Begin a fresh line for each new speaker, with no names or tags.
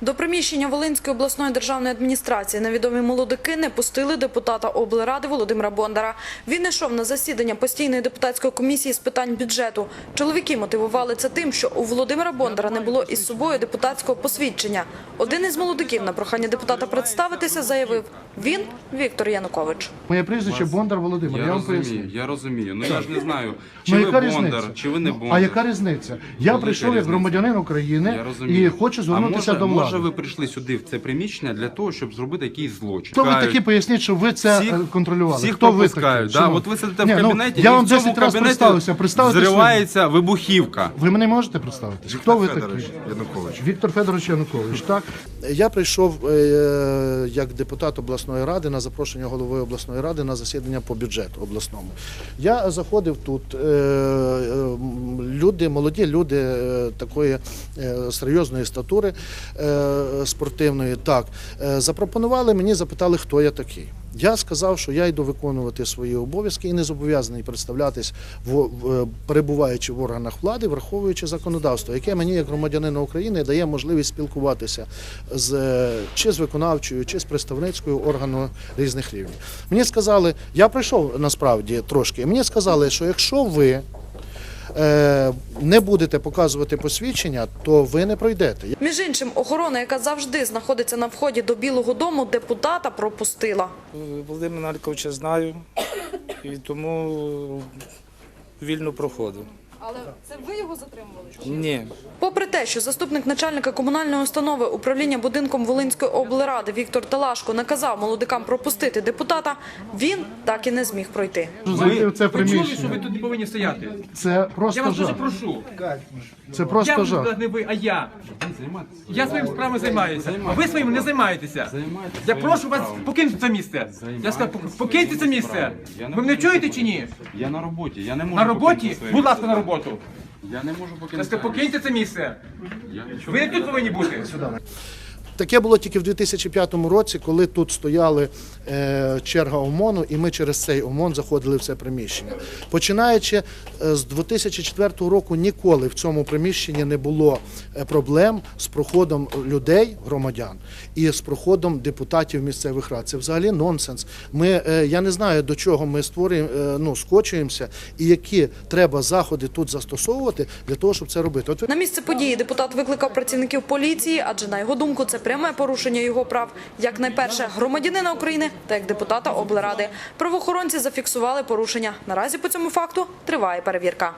До приміщення Волинської обласної державної адміністрації невідомі молодики не пустили депутата облради Володимира Бондара. Він йшов на засідання постійної депутатської комісії з питань бюджету. Чоловіки мотивували це тим, що у Володимира Бондара не було із собою депутатського посвідчення. Один із молодиків на прохання депутата представитися заявив – він Віктор Янукович.
Моє прізвище Бондар Володимир. Я,
Я
вам
розумію,
поясню.
я розумію. Ну я ж не знаю, чи
Ну,
ви
яка
Бондар,
різниця?
чи ви не Бондар.
А яка різниця? Я прийшов як громадянин України
Я
і хочу звернутися до влади.
Може, ви прийшли сюди в це приміщення для того, щоб зробити якийсь злочин?
Хто ви такі поясніть, що ви це
всіх-
е, контролювали?
Всіх
Хто ви такі?
Да, от ви сидите
Ні,
в
ну,
кабінеті,
я
і
вам
в цьому
10 разів представився. Представитись ви.
зривається вибухівка.
Ви мене можете представитися? Хто ви
Федорович
такий?
Янукович.
Віктор Федорович Янукович, так? Я прийшов е, як депутат обласної ради на запрошення голови обласної ради на засідання по бюджету обласному. Я заходив тут, е, е, люди, молоді люди е, такої е, серйозної статури е, спортивної, так, е, запропонували мені, запитали, хто я такий. Я сказав, що я йду виконувати свої обов'язки і не зобов'язаний представлятись, в, перебуваючи в органах влади, враховуючи законодавство, яке мені, як громадянина України, дає можливість спілкуватися з чи з виконавчою, чи з представницькою органу різних рівнів. Мені сказали, я прийшов насправді трошки. Мені сказали, що якщо ви не будете показувати посвідчення, то ви не пройдете.
Між іншим, охорона, яка завжди знаходиться на вході до Білого дому, депутата пропустила.
Володимира Нарковича знаю і тому вільно проходив.
Але це ви його затримували?
Ні.
Попри те, що заступник начальника комунальної установи управління будинком Волинської облради Віктор Талашко наказав молодикам пропустити депутата, він так і не зміг пройти.
Зайти в це
Ви чули, що ви тут не повинні стояти?
Це просто Я
вас дуже прошу.
Це просто
буду
жах.
не ви, а я. Я своїми справами займаюся. А ви своїми не займаєтеся. Я прошу вас покинути це місце. Я сказав, покиньте це місце.
Я
Ви мене чуєте чи ні?
Я на роботі, я не можу
На роботі? Будь ласка, на роботу.
Я не можу покинути.
покиньте це місце.
Я
Ви тут повинні бути.
Таке було тільки в 2005 році, коли тут стояли е, черга ОМОНу, і ми через цей ОМОН заходили в це приміщення. Починаючи е, з 2004 року, ніколи в цьому приміщенні не було е, проблем з проходом людей, громадян, і з проходом депутатів місцевих рад. Це взагалі нонсенс. Ми я не знаю до чого ми створюємо, ну скочуємося, і які треба заходи тут застосовувати для того, щоб це робити. От
На місце події депутат викликав працівників поліції, адже на його думку це пряме порушення його прав як найперше громадянина України та як депутата облради. Правоохоронці зафіксували порушення. Наразі по цьому факту триває перевірка.